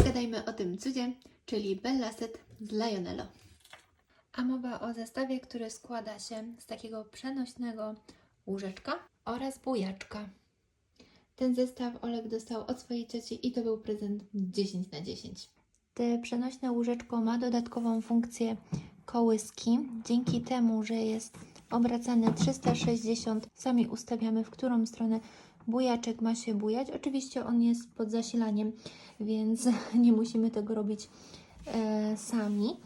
Pogadajmy o tym cudzie, czyli Bellasset z Lionello. A mowa o zestawie, który składa się z takiego przenośnego łóżeczka oraz bujaczka. Ten zestaw Olek dostał od swojej cioci i to był prezent 10 na 10. Te przenośne łóżeczko ma dodatkową funkcję kołyski. Dzięki temu, że jest obracany 360, sami ustawiamy, w którą stronę bujaczek ma się bujać. Oczywiście on jest pod zasilaniem, więc nie musimy tego robić e, sami.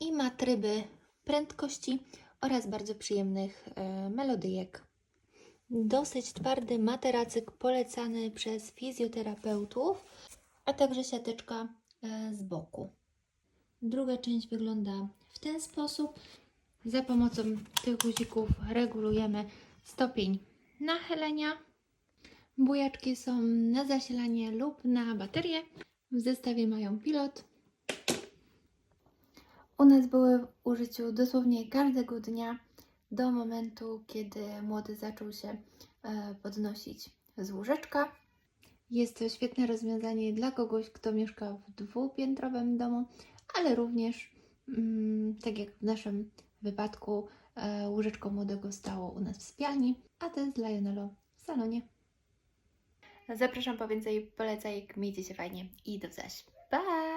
I ma tryby prędkości oraz bardzo przyjemnych e, melodyjek. Dosyć twardy materacyk polecany przez fizjoterapeutów, a także siateczka e, z boku. Druga część wygląda w ten sposób. Za pomocą tych guzików regulujemy stopień nachylenia. Bujaczki są na zasilanie lub na baterię. W zestawie mają pilot. U nas były w użyciu dosłownie każdego dnia do momentu, kiedy młody zaczął się e, podnosić z łóżeczka. Jest to świetne rozwiązanie dla kogoś, kto mieszka w dwupiętrowym domu, ale również, tak jak w naszym wypadku, e, łóżeczko młodego stało u nas w spialni, a ten z Lionello w salonie. Zapraszam po więcej polecajek, miejcie się fajnie i do zaś. Bye!